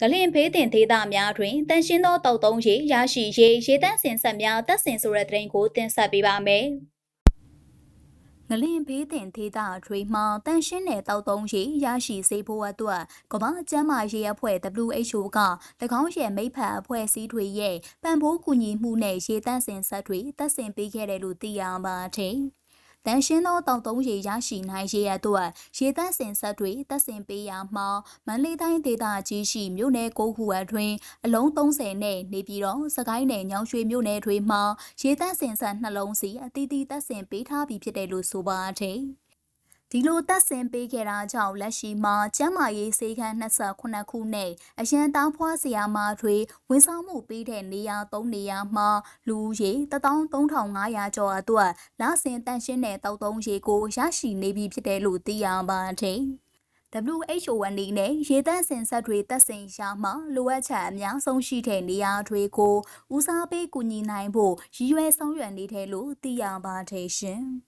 ဂလင်ဖေးတင်ဒေသများတွင်တန်ရှင်းသောတောက်သုံးရေရရှိရေးရေတန့်စင်ဆက်များတက်စင်ဆိုတဲ့တရင်ကိုတင်ဆက်ပေးပါမယ်။ငလင်ဖေးတင်ဒေသထွေမှတန်ရှင်းတဲ့တောက်သုံးရေရရှိစေဖို့အတွက်ကမ္ဘာ့ကျန်းမာရေးအဖွဲ့ WHO က၎င်းရဲ့မိဖက်အဖွဲ့အစည်းတွေရဲ့ပံ့ပိုးကူညီမှုနဲ့ရေတန့်စင်ဆက်တွေတက်စင်ပေးခဲ့တယ်လို့သိရပါတယ်။ တန်ရှင်းသောတောင်သုံးရေရရှိနိုင်ရေးအတွက်ရေတန့်စင်ဆက်တွေတက်စင်ပေးရမှာမန္တလေးတိုင်းဒေသကြီးရှိမြို့နယ်၉ခုအတွင်းအလုံး30နဲ့နေပြည်တော်စကိုင်းနယ်ညောင်ရွှေမြို့နယ်တွေမှာရေတန့်စင်ဆက်နှလုံးစီအသီးသီးတက်စင်ပေးထားပြီးဖြစ်တယ်လို့ဆိုပါတယ် ဒီလိုတက်ဆင်ပေးခဲ့တာကြောင့်လက်ရှိမှာကျန်းမာရေးစေခန်း28ခုနဲ့အရန်တောင်းဖွားဆရာမတွေဝန်ဆောင်မှုပေးတဲ့နေရာ3နေရာမှာလူဦးရေ13500ကျော်အတွက်လစဉ်တန်ရှင်းတဲ့တောက်သုံးရေကိုရရှိနေပြီဖြစ်တယ်လို့သိရပါတယ်။ WHO အနေနဲ့ရေတန့်စင်ဆက်တွေတက်ဆင်ရှာမှလိုအပ်ချက်အများဆုံးရှိတဲ့နေရာတွေကိုဦးစားပေးကူညီနိုင်ဖို့ရည်ရွယ်ဆောင်ရွက်နေတယ်လို့သိရပါတယ်ရှင်။